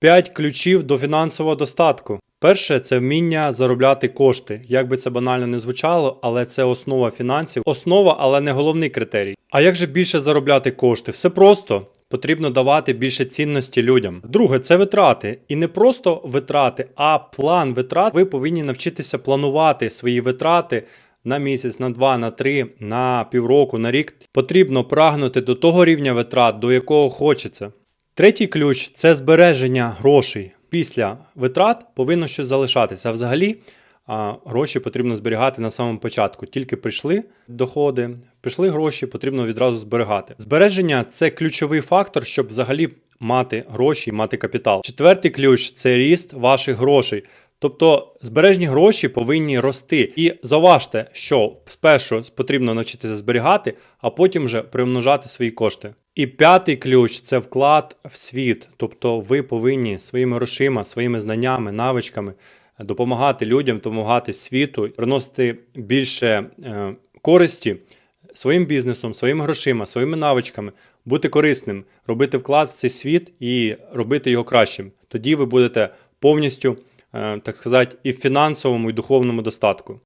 П'ять ключів до фінансового достатку. Перше це вміння заробляти кошти. Як би це банально не звучало, але це основа фінансів. Основа, але не головний критерій. А як же більше заробляти кошти? Все просто. Потрібно давати більше цінності людям. Друге, це витрати. І не просто витрати, а план витрат. Ви повинні навчитися планувати свої витрати на місяць, на два, на три, на півроку, на рік. Потрібно прагнути до того рівня витрат, до якого хочеться. Третій ключ це збереження грошей. Після витрат повинно щось залишатися. А взагалі гроші потрібно зберігати на самому початку. Тільки прийшли доходи, прийшли гроші, потрібно відразу зберігати. Збереження це ключовий фактор, щоб взагалі мати гроші, мати капітал. Четвертий ключ це ріст ваших грошей. Тобто збережні гроші повинні рости. І зауважте, що спершу потрібно навчитися зберігати, а потім вже примножати свої кошти. І п'ятий ключ це вклад в світ. Тобто ви повинні своїми грошима, своїми знаннями, навичками допомагати людям, допомагати світу, приносити більше е, користі своїм бізнесом, своїми грошима, своїми навичками, бути корисним, робити вклад в цей світ і робити його кращим. Тоді ви будете повністю, е, так сказати, і в фінансовому, і духовному достатку.